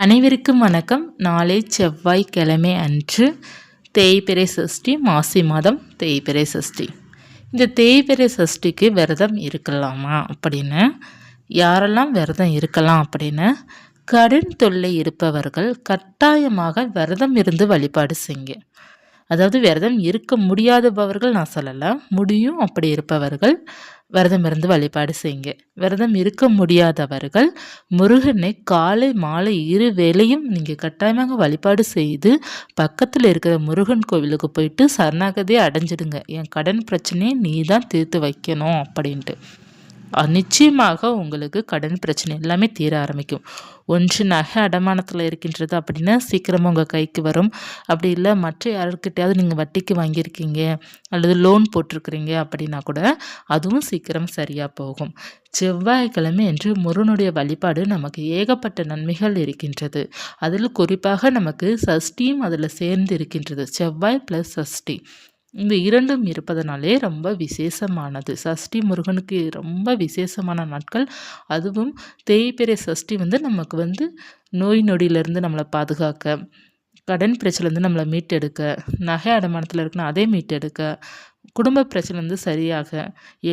அனைவருக்கும் வணக்கம். நாளை செவ்வாய்க்கிழமை அன்று தேய்பிறை சஷ்டி மாசி மாதம் தேய்பிறை சஷ்டி. இந்த தேய்பிறை சஷ்டிக்கு விரதம் இருக்கலாமா அப்படின்னு யாரெல்லாம் விரதம் இருக்கலாம் அப்படின்னு கடன் தொல்லை இருப்பவர்கள் கட்டாயமாக விரதம் இருந்து வழிபாடு செய்யுங்க. அதாவது விரதம் இருக்க முடியாதபவர்கள் நான் சொல்லலை. முடியும் அப்படி இருப்பவர்கள். விரதம் இருந்து வழிபாடு செய்யுங்க. விரதம் இருக்க முடியாதவர்கள் முருகனை காலை மாலை இரு வேளையும் நீங்கள் கட்டாயமாக வழிபாடு செய்து பக்கத்தில் இருக்கிற முருகன் கோவிலுக்கு போயிட்டு சரணாகதியை அடைஞ்சிடுங்க. என் கடன் பிரச்சனையை நீ தான் தீர்த்து வைக்கணும் அப்படின்ட்டு. நிச்சயமாக உங்களுக்கு கடன் பிரச்சனை எல்லாமே தீர ஆரம்பிக்கும். ஒன்று நகை அடமானத்தில் இருக்கின்றது அப்படின்னா சீக்கிரமாக உங்கள் கைக்கு வரும். அப்படி இல்லை மற்ற யாருக்கிட்டையாவது நீங்கள் வட்டிக்கு வாங்கியிருக்கீங்க அல்லது லோன் போட்டிருக்கிறீங்க அப்படின்னா கூட அதுவும் சீக்கிரம் சரியாக போகும். செவ்வாய்க்கிழமை என்று முருகனுடைய வழிபாடு நமக்கு ஏகப்பட்ட நன்மைகள் இருக்கின்றது. அதில் குறிப்பாக நமக்கு சஷ்டியும் அதில் சேர்ந்து இருக்கின்றது. செவ்வாய் ப்ளஸ் சஷ்டி. இந்த இரண்டும் இருப்பதனாலே ரொம்ப விசேஷமானது. சஷ்டி முருகனுக்கு ரொம்ப விசேஷமான நாட்கள். அதுவும் தேய்பிறை சஷ்டி வந்து நமக்கு வந்து நோய் நொடியிலேருந்து நம்மளை பாதுகாக்க கடன் பிரச்சனைலேருந்து நம்மளை மீட்டெடுக்க நகை அடமானத்தில் இருக்குன்னா அதே மீட்டெடுக்க குடும்ப பிரச்சனை வந்து சரியாக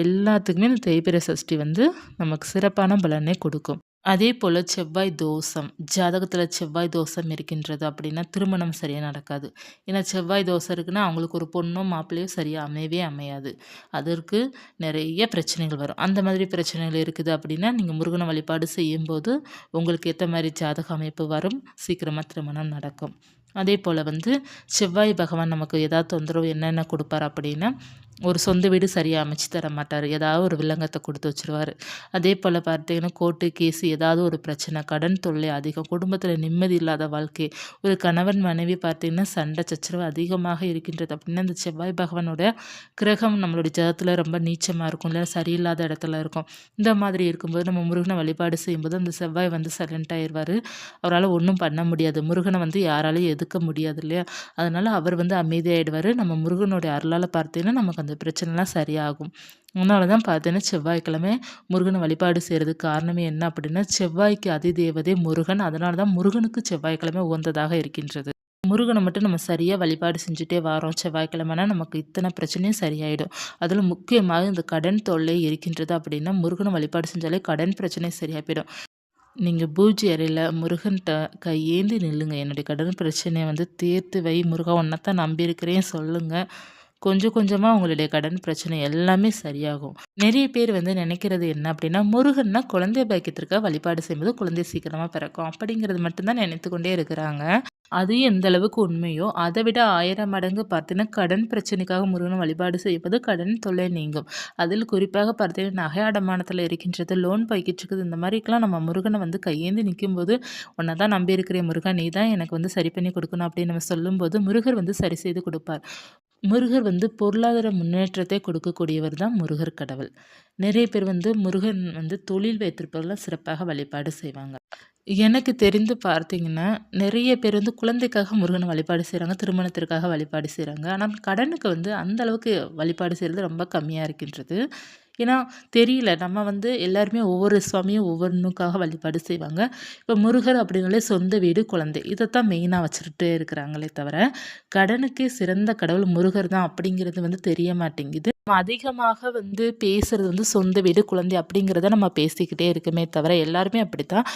எல்லாத்துக்குமே இந்த தேய்பிறை சஷ்டி வந்து நமக்கு சிறப்பான பலனை கொடுக்கும். அதே போல் செவ்வாய் தோஷம் ஜாதகத்தில் செவ்வாய் தோஷம் இருக்கின்றது அப்படின்னா திருமணம் சரியாக நடக்காது. ஏன்னா செவ்வாய் தோஷம் இருக்குன்னா அவங்களுக்கு ஒரு பொண்ணோ மாப்பிள்ளையோ சரியாக அமையவே அமையாது. அதற்கு நிறைய பிரச்சனைகள் வரும். அந்த மாதிரி பிரச்சனைகள் இருக்குது அப்படின்னா நீங்கள் முருகனை வழிபாடு செய்யும்போது உங்களுக்கு ஏற்ற மாதிரி ஜாதக அமைப்பு வரும். சீக்கிரமாக திருமணம் நடக்கும். அதே போல் வந்து செவ்வாய் பகவான் நமக்கு ஏதாவது தொந்தரவு என்னென்ன கொடுப்பார் அப்படின்னா ஒரு சொந்த வீடு சரியாக அமைச்சு தர மாட்டார். ஏதாவது ஒரு வில்லங்கத்தை கொடுத்து வச்சுருவார். அதே போல் பார்த்தீங்கன்னா கோர்ட்டு கேஸு ஏதாவது ஒரு பிரச்சனை கடன் தொல்லை அதிகம் குடும்பத்தில் நிம்மதி இல்லாத வாழ்க்கை ஒரு கணவன் மனைவி பார்த்திங்கன்னா சண்டை சச்சரவு அதிகமாக இருக்கின்றது. அப்படின்னா இந்த செவ்வாய் பகவானோட கிரகம் நம்மளுடைய ஜகத்தில் ரொம்ப நீச்சமாக இருக்கும். இல்லை சரியில்லாத இடத்துல இருக்கும். இந்த மாதிரி இருக்கும்போது நம்ம முருகனை வழிபாடு செய்யும்போது அந்த செவ்வாய் வந்து சைலண்ட் ஆயிடுவார். அவரால் ஒன்றும் பண்ண முடியாது. முருகனை வந்து யாராலையும் எதுக்க முடியாது இல்லையா? அதனால் அவர் வந்து அமைதியாகிடுவார் நம்ம முருகனுடைய அருளால் பார்த்தீங்கன்னா நமக்கு அந்த பிரச்சனைலாம் சரியாகும். அதனால தான் பார்த்தீங்கன்னா செவ்வாய்க்கிழமை முருகனை வழிபாடு செய்கிறதுக்கு காரணமே என்ன அப்படின்னா செவ்வாய்க்கு அதிதேவதே முருகன். அதனால தான் முருகனுக்கு செவ்வாய்க்கிழமை உகந்ததாக இருக்கின்றது. முருகனை மட்டும் நம்ம சரியாக வழிபாடு செஞ்சுட்டே வரோம் செவ்வாய்க்கிழமைனா நமக்கு இத்தனை பிரச்சனையும் சரியாயிடும். அதில் முக்கியமாக இந்த கடன் தொல்லை இருக்கின்றது அப்படின்னா முருகனை வழிபாடு செஞ்சாலே கடன் பிரச்சனை சரியாக போயிடும் நீங்கள் பூஜை அறையில் முருகன்கிட்ட கையேந்தி நில்லுங்க. என்னுடைய கடன் பிரச்சனையை வந்து தீர்த்து வை முருகா. ஒன்றத்தான் நம்பியிருக்கிறேன். சொல்லுங்கள் கொஞ்சம் கொஞ்சமாக உங்களுடைய கடன் பிரச்சனை எல்லாமே சரியாகும். நிறைய பேர் வந்து நினைக்கிறது என்ன அப்படின்னா முருகன்னா குழந்தை பாக்கியத்திற்காக வழிபாடு செய்யும்போது குழந்தை சீக்கிரமாக பிறக்கும் அப்படிங்கிறது மட்டும்தான் நினைத்து கொண்டே இருக்கிறாங்க. அது எந்த அளவுக்கு உண்மையோ அதை விட ஆயிரம் மடங்கு பார்த்தீங்கன்னா கடன் பிரச்சனைக்காக முருகனை வழிபாடு செய்வது கடன் தொல்லை நீங்கும். அதில் குறிப்பாக பார்த்தீங்கன்னா நகை அடமானத்தில் இருக்கின்றது லோன் பைக்கிட்டு இந்த மாதிரிக்கெலாம் நம்ம முருகனை வந்து கையேந்து நிற்கும்போது உன்னை தான் நம்பி முருகன் நீ தான் எனக்கு வந்து சரி பண்ணி கொடுக்கணும் அப்படின்னு நம்ம சொல்லும்போது முருகர் வந்து சரி செய்து கொடுப்பார். முருகர் வந்து பொருளாதார முன்னேற்றத்தை கொடுக்கக்கூடியவர் தான் முருகர் கடவுள். நிறைய பேர் வந்து முருகன் வந்து தொழில் வைத்திருப்பவர்களாம் சிறப்பாக வழிபாடு செய்வாங்க. எனக்கு தெரிந்து பார்த்தீங்கன்னா நிறைய பேர் வந்து குழந்தைக்காக முருகனை வழிபாடு செய்கிறாங்க திருமணத்திற்காக வழிபாடு செய்கிறாங்க ஆனால் கடனுக்கு வந்து அந்த அளவுக்கு வழிபாடு செய்கிறது ரொம்ப கம்மியாக இருக்கின்றது. ஏன்னா தெரியல. நம்ம வந்து எல்லாருமே ஒவ்வொரு சுவாமியும் ஒவ்வொன்றுக்காக வழிபாடு செய்வாங்க. இப்போ முருகர் அப்படின்னாலே சொந்த வீடு குழந்தை. இதைத்தான் மெயினாக வச்சுக்கிட்டே இருக்கிறாங்களே தவிர கடனுக்கு சிறந்த கடவுள் முருகர் தான் அப்படிங்கிறது வந்து தெரிய மாட்டேங்குது. நம்ம அதிகமாக வந்து பேசுறது வந்து சொந்த வீடு குழந்தை அப்படிங்கிறத நம்ம பேசிக்கிட்டே இருக்குமே தவிர எல்லாருமே அப்படித்தான்.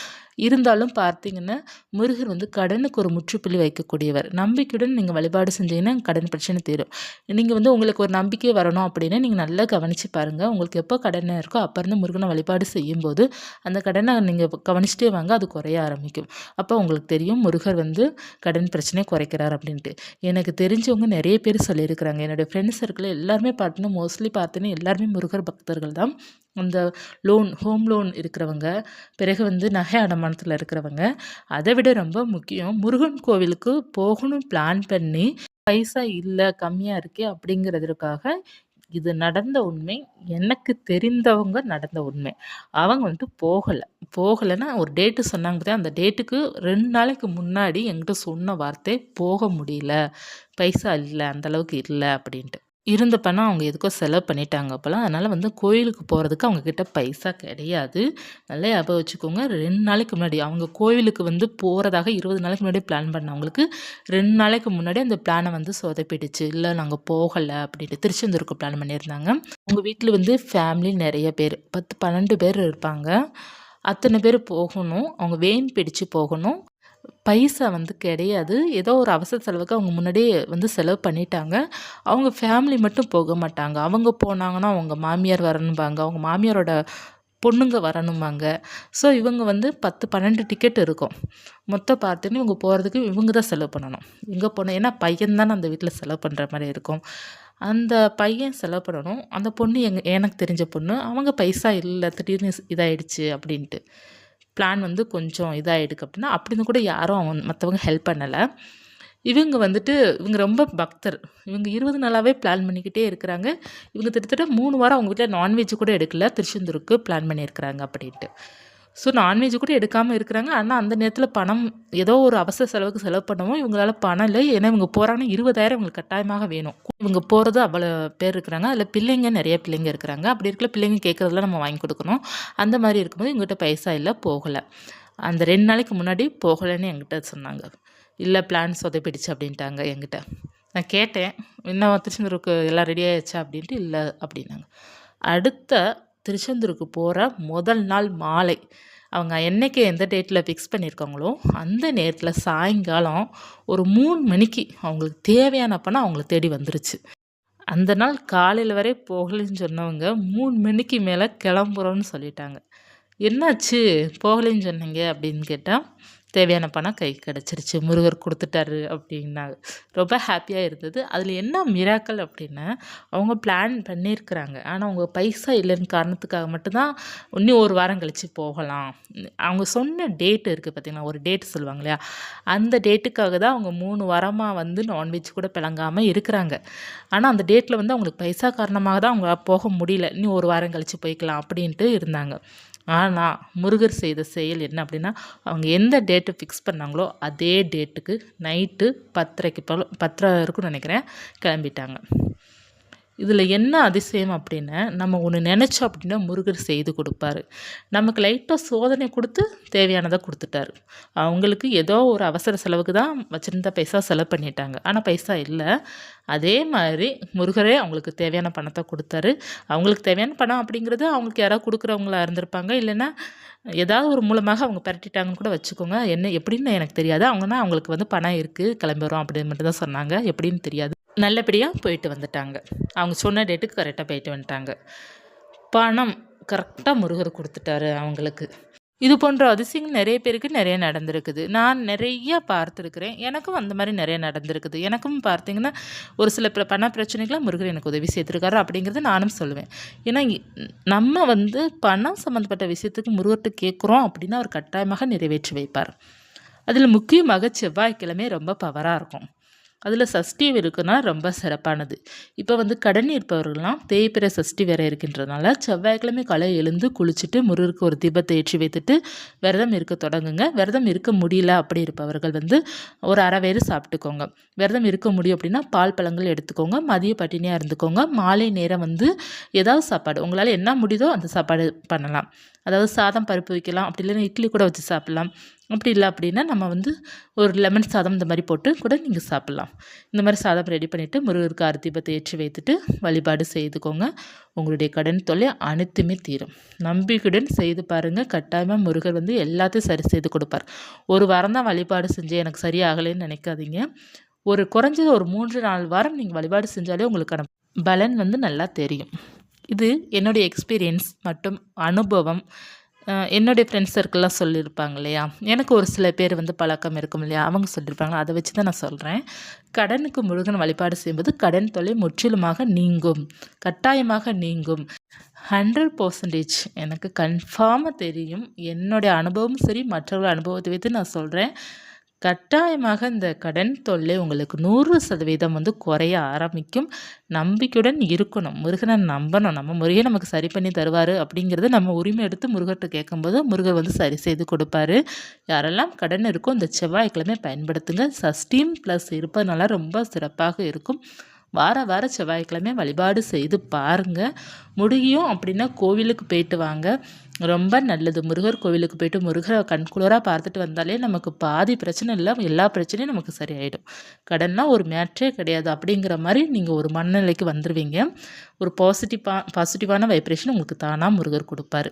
இருந்தாலும் பார்த்தீங்கன்னா முருகர் வந்து கடனுக்கு ஒரு முற்றுப்புள்ளி வைக்கக்கூடியவர். நம்பிக்கையுடன் நீங்கள் வழிபாடு செஞ்சீங்கன்னா கடன் பிரச்சனை தீரும். நீங்கள் வந்து உங்களுக்கு ஒரு நம்பிக்கை வரணும் அப்படின்னா நீங்கள் நல்லா கவனித்து பாருங்கள் உங்களுக்கு எப்போ கடன் இருக்கோ அப்போ இருந்து முருகனை வழிபாடு செய்யும்போது அந்த கடனை நீங்கள் கவனிச்சிட்டே வாங்க அது குறைய ஆரம்பிக்கும். அப்போ உங்களுக்கு தெரியும் முருகர் வந்து கடன் பிரச்சனை குறைக்கிறார் அப்படின்ட்டு. எனக்கு தெரிஞ்சவங்க நிறைய பேர் சொல்லியிருக்கிறாங்க. என்னுடைய ஃப்ரெண்ட்ஸ் சர்க்கிள் எல்லாருமே பார்த்தீங்கன்னா மோஸ்ட்லி பார்த்தீங்கன்னா எல்லாருமே முருகர் பக்தர்கள் தான். அந்த லோன் ஹோம் லோன் இருக்கிறவங்க. பிறகு வந்து நகை அடமானத்தில் இருக்கிறவங்க அதை விட ரொம்ப முக்கியம் முருகன் கோவிலுக்கு போகணும் பிளான் பண்ணி பைசா இல்லை கம்மியாக இருக்கே அப்படிங்கிறதுக்காக இது நடந்த உண்மை எனக்கு தெரிந்தவங்க நடந்த உண்மை. அவங்க வந்துட்டு போகலை. போகலைன்னா ஒரு டேட்டு சொன்னாங்க பார்த்தா அந்த டேட்டுக்கு ரெண்டு நாளைக்கு முன்னாடி என்கிட்ட சொன்ன வார்த்தை போக முடியல பைசா இல்லை அந்தளவுக்கு இல்லை அப்படின்ட்டு. இருந்த பணம் அவங்க எதுக்கோ செலவு பண்ணிட்டாங்க அப்போலாம். அதனால் வந்து கோயிலுக்கு போகிறதுக்கு அவங்கக்கிட்ட பைசா கிடையாது. நல்லா ஞாபகம் வச்சுக்கோங்க. ரெண்டு நாளைக்கு முன்னாடி அவங்க கோவிலுக்கு வந்து போகிறதாக இருபது நாளைக்கு முன்னாடி பிளான் பண்ணவங்களுக்கு ரெண்டு நாளைக்கு முன்னாடி அந்த பிளானை வந்து சொதப்பிடுச்சு. இல்லை நாங்கள் போகலை அப்படின்ட்டு திருச்செந்தூருக்கு பிளான் பண்ணியிருந்தாங்க. அவங்க வீட்டில் வந்து ஃபேமிலி நிறைய பேர் பத்து பன்னெண்டு பேர் இருப்பாங்க. அத்தனை பேர் போகணும். அவங்க வெயின் பிடிச்சு போகணும். பைசா வந்து கிடையாது. ஏதோ ஒரு அவசர செலவுக்கு அவங்க முன்னாடியே வந்து செலவு பண்ணிட்டாங்க. அவங்க ஃபேமிலி மட்டும் போக மாட்டாங்க. அவங்க போனாங்கன்னா அவங்க மாமியார் வரணும்பாங்க. அவங்க மாமியாரோட பொண்ணுங்க வரணுமாங்க ஸோ இவங்க வந்து பத்து பன்னெண்டு டிக்கெட் இருக்கும். மொத்தம் பார்த்துன்னு இவங்க போகிறதுக்கு இவங்க தான் செலவு பண்ணணும். எங்கே போனோம் ஏன்னா பையன் தானே அந்த வீட்டில் செலவு பண்ணுற மாதிரி இருக்கும். அந்த பையன் செலவு பண்ணணும். அந்த பொண்ணு எங்கள் எனக்கு தெரிஞ்ச பொண்ணு அவங்க பைசா இல்லை திடீர்னு இதாகிடுச்சு அப்படின்ட்டு. பிளான் வந்து கொஞ்சம் இதாகிடுக்கு அப்படின்னா அப்படின்னு கூட யாரும் அவங்க மற்றவங்க ஹெல்ப் பண்ணலை. இவங்க வந்துட்டு இவங்க ரொம்ப பக்தர். இவங்க இருபது நாளாகவே பிளான் பண்ணிக்கிட்டே இருக்கிறாங்க. இவங்க கிட்டத்தட்ட மூணு வாரம் அவங்க வீட்டில் நான்வெஜ் கூட எடுக்கல. திருச்செந்தூருக்கு பிளான் பண்ணியிருக்கிறாங்க அப்படின்ட்டு. ஸோ நான்வெஜ் கூட எடுக்காமல் இருக்கிறாங்க. ஆனால் அந்த நேரத்தில் பணம் ஏதோ ஒரு அவசர செலவுக்கு செலவு பண்ணவும் இவங்களால பணம் இல்லை. ஏன்னா இவங்க போகிறாங்கன்னா இருபதாயிரம் இவங்களுக்கு கட்டாயமாக வேணும். இவங்க போகிறது அவ்வளோ பேர் இருக்கிறாங்க. அதில் பிள்ளைங்க நிறைய பிள்ளைங்க இருக்கிறாங்க. அப்படி இருக்கிற பிள்ளைங்க கேட்குறதுலாம் நம்ம வாங்கி கொடுக்கணும். அந்த மாதிரி இருக்கும்போது எங்கள்கிட்ட பைசா இல்லை போகலை. அந்த ரெண்டு நாளைக்கு முன்னாடி போகலைன்னு என்கிட்ட சொன்னாங்க. இல்லை பிளான் சொதப்பிடுச்சு அப்படின்ட்டாங்க என்கிட்ட. நான் கேட்டேன். இன்னும் திருச்செந்தூருக்கு எல்லாம் ரெடி ஆயிடுச்சா அப்படின்ட்டு இல்லை அப்படின்னாங்க. அடுத்த திருச்செந்தூருக்கு போகிற முதல் நாள் மாலை. அவங்க என்றைக்கு எந்த டேட்டில் ஃபிக்ஸ் பண்ணியிருக்காங்களோ அந்த நேரத்தில் சாயங்காலம் ஒரு மூணு மணிக்கு அவங்களுக்கு தேவையான பணம் அவங்கள தேடி வந்துருச்சு. அந்த நாள் காலையில் வரை போகலைன்னு சொன்னவங்க மூணு மணிக்கு மேலே கிளம்புறோன்னு சொல்லிட்டாங்க. என்னாச்சு? போகலைன்னு சொன்னீங்க அப்படின்னு கேட்டால் தேவையான பணம் கை கிடச்சிருச்சு முருகர் கொடுத்துட்டாரு அப்படின்னாங்க. ரொம்ப ஹாப்பியாக இருந்தது. அதில் என்ன மிராக்கல் அப்படின்னா அவங்க பிளான் பண்ணியிருக்கிறாங்க ஆனால் அவங்க பைசா இல்லைன்னு காரணத்துக்காக மட்டும்தான் இன்னும் ஒரு வாரம் கழித்து போகலாம். அவங்க சொன்ன டேட் இருக்குது பார்த்திங்கன்னா ஒரு டேட் சொல்லுவாங்க இல்லையா? அந்த டேட்டுக்காக தான் அவங்க மூணு வாரமாக வந்து நான்வெஜ் கூட பிளங்காமல் இருக்கிறாங்க. ஆனால் அந்த டேட்டில் வந்து அவங்களுக்கு பைசா காரணமாக தான் அவங்க போக முடியல. இன்னும் ஒரு வாரம் கழித்து போய்க்கலாம் அப்படின்ட்டு இருந்தாங்க. ஆனால் முருகர் செய்த செயல் என்ன அப்படின்னா அவங்க எந்த டேட்டு ஃபிக்ஸ் பண்ணாங்களோ அதே டேட்டுக்கு நைட்டு பத்தரைக்கு போல் பத்தரை இருக்குன்னு நினைக்கிறேன் கிளம்பிட்டாங்க. இதில் என்ன அதிசயம் அப்படின்னா நம்ம ஒன்று நினச்சோம் அப்படின்னா முருகர் செய்து கொடுப்பாரு. நமக்கு லைட்டாக சோதனை கொடுத்து தேவையானதை கொடுத்துட்டாரு. அவங்களுக்கு ஏதோ ஒரு அவசர செலவுக்கு தான் வச்சுருந்த பைசா செலவு பண்ணிட்டாங்க. ஆனால் பைசா இல்லை. அதே மாதிரி முருகரே அவங்களுக்கு தேவையான பணத்தை கொடுத்தாரு. அவங்களுக்கு தேவையான பணம் அப்படிங்கிறது அவங்களுக்கு யாராவது கொடுக்குறவங்களா இருந்திருப்பாங்க. இல்லைன்னா ஏதாவது ஒரு மூலமாக அவங்க பரட்டிட்டாங்கன்னு கூட வச்சுக்கோங்க. என்ன எப்படின்னு எனக்கு தெரியாது. அவங்கன்னா அவங்களுக்கு வந்து பணம் இருக்குது கிளம்புறோம் அப்படின்னு மட்டும் தான் சொன்னாங்க. எப்படின்னு தெரியாது. நல்லபடியாக போயிட்டு வந்துட்டாங்க. அவங்க சொன்ன டேட்டுக்கு கரெக்டாக போயிட்டு வந்துட்டாங்க. பணம் கரெக்டாக முருகர் கொடுத்துட்டாரு அவங்களுக்கு. இது போன்ற அதிசயங்கள் நிறைய பேருக்கு நிறைய நடந்திருக்குது. நான் நிறைய பார்த்துருக்குறேன். எனக்கும் அந்த மாதிரி நிறைய நடந்திருக்குது. எனக்கும் பார்த்தீங்கன்னா ஒரு சில பண பிரச்சனைகளை முருகர் எனக்கு உதவி செய்திருக்காரு அப்படிங்கிறது நானும் சொல்லுவேன். ஏன்னா நம்ம வந்து பணம் சம்மந்தப்பட்ட விஷயத்துக்கு முருகர்கிட்ட கேட்குறோம் அப்படின்னா அவர் கட்டாயமாக நிறைவேற்றி வைப்பார். அதில் முக்கியமாக செவ்வாய்க்கிழமை ரொம்ப பவராக இருக்கும். அதில் சஷ்டி இருக்குன்னா ரொம்ப சிறப்பானது. இப்போ வந்து கடன் இருப்பவர்கள்லாம் தேய்பிற சஷ்டி வேற இருக்கின்றனால செவ்வாய்க்கிழமை காலை எழுந்து குளிச்சுட்டு முருகருக்கு ஒரு தீபத்தை ஏற்றி வைத்துட்டு விரதம் இருக்க தொடங்குங்க. விரதம் இருக்க முடியல அப்படி இருப்பவர்கள் வந்து ஒரு அரை வேறு சாப்பிட்டுக்கோங்க. விரதம் இருக்க முடியும் அப்படின்னா பால் பழங்கள் எடுத்துக்கோங்க. மதிய பட்டினியாக இருந்துக்கோங்க. மாலை நேரம் வந்து ஏதாவது சாப்பாடு. உங்களால் என்ன முடியுதோ அந்த சாப்பாடு பண்ணலாம். அதாவது சாதம் பருப்பு வைக்கலாம். அப்படி இல்லைன்னா இட்லி கூட வச்சு சாப்பிட்லாம். அப்படி இல்லை அப்படின்னா நம்ம வந்து ஒரு லெமன் சாதம் இந்த மாதிரி போட்டு கூட நீங்கள் சாப்பிட்லாம். இந்த மாதிரி சாதம் ரெடி பண்ணிவிட்டு முருகருக்கு அரிதீபத்தை ஏற்றி வைத்துட்டு வழிபாடு செய்துக்கோங்க. உங்களுடைய கடன் தொல்லை அனைத்துமே தீரும். நம்பிக்கையுடன் செய்து பாருங்கள் கட்டாயமாக முருகர் வந்து எல்லாத்தையும் சரி செய்து கொடுப்பார். ஒரு வாரம் தான் வழிபாடு செஞ்சு எனக்கு சரியாகலைன்னு நினைக்காதீங்க. ஒரு குறைஞ்சது ஒரு மூன்று நாலு வாரம் நீங்கள் வழிபாடு செஞ்சாலே உங்களுக்கான பலன் வந்து நல்லா தெரியும். இது என்னுடைய எக்ஸ்பீரியன்ஸ் மற்றும் அனுபவம் என்னுடைய ஃப்ரெண்ட்ஸ் சர்க்கிள்லாம் சொல்லியிருப்பாங்க இல்லையா? எனக்கு ஒரு சில பேர் வந்து பழக்கம் இருக்கும் இல்லையா? அவங்க சொல்லியிருப்பாங்க. அதை வச்சு தான் நான் சொல்கிறேன் கடனுக்கு முழுகன் வழிபாடு செய்யும்போது கடன் தொலை முற்றிலுமாக நீங்கும். கட்டாயமாக நீங்கும். ஹண்ட்ரட் பர்சன்டேஜ் எனக்கு கன்ஃபார்மாக தெரியும். என்னுடைய அனுபவமும் சரி மற்றவர்கள் அனுபவத்தை வைத்து நான் சொல்கிறேன் கட்டாயமாக இந்த கடன் தொல்லை உங்களுக்கு நூறு சதவீதம் வந்து குறைய ஆரம்பிக்கும். நம்பிக்கையுடன் இருக்கணும். முருகனை நம்பணும். நம்ம முருகை நமக்கு சரி பண்ணி தருவார் அப்படிங்கிறத நம்ம உரிமை எடுத்து முருகர்கிட்ட கேட்கும்போது முருகர் வந்து சரி செய்து கொடுப்பாரு. யாரெல்லாம் கடன் இருக்கோ இந்த செவ்வாய்க்கிழமை பயன்படுத்துங்க. சஸ்டீம் ப்ளஸ் இருப்பதுனால ரொம்ப சிறப்பாக இருக்கும். வார வார செவ்வாய்க்கிழமை வழிபாடு செய்து பாருங்கள் முடியும் அப்படின்னா கோவிலுக்கு போயிட்டு வாங்க. ரொம்ப நல்லது. முருகர் கோவிலுக்கு போயிட்டு முருகரை கண்குளராக பார்த்துட்டு வந்தாலே நமக்கு பாதி பிரச்சனை இல்லை எல்லா பிரச்சனையும் நமக்கு சரியாயிடும். கடன்னா ஒரு மேட்ரே கிடையாது. அப்படிங்கிற மாதிரி நீங்கள் ஒரு மனநிலைக்கு வந்துடுவீங்க ஒரு பாசிட்டிவா பாசிட்டிவான வைப்ரேஷன் உங்களுக்கு தானாக முருகர் கொடுப்பாரு.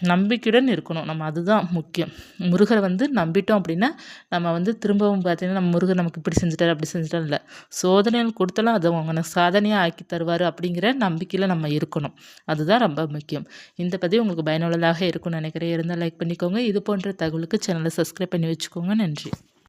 நம்பிக்கையுடன் இருக்கணும். நம்ம அதுதான் முக்கியம். முருகரை வந்து நம்பிட்டோம் அப்படின்னா நம்ம வந்து திரும்பவும் பார்த்தீங்கன்னா நம்ம முருகர் நமக்கு இப்படி செஞ்சுட்டார் அப்படி செஞ்சுட்டாரு இல்லை. சோதனைகள் கொடுத்தாலும் அதை அவங்க சாதனையாக ஆக்கி தருவார் அப்படிங்கிற நம்பிக்கையில் நம்ம இருக்கணும். அதுதான் ரொம்ப முக்கியம். இந்த பதிவு உங்களுக்கு பயனுள்ளதாக இருக்கும்னு நினைக்கிறேன். இருந்தால் லைக் பண்ணிக்கோங்க. இது போன்ற தகவலுக்கு சேனலை சப்ஸ்கிரைப் பண்ணி வச்சுக்கோங்க. நன்றி.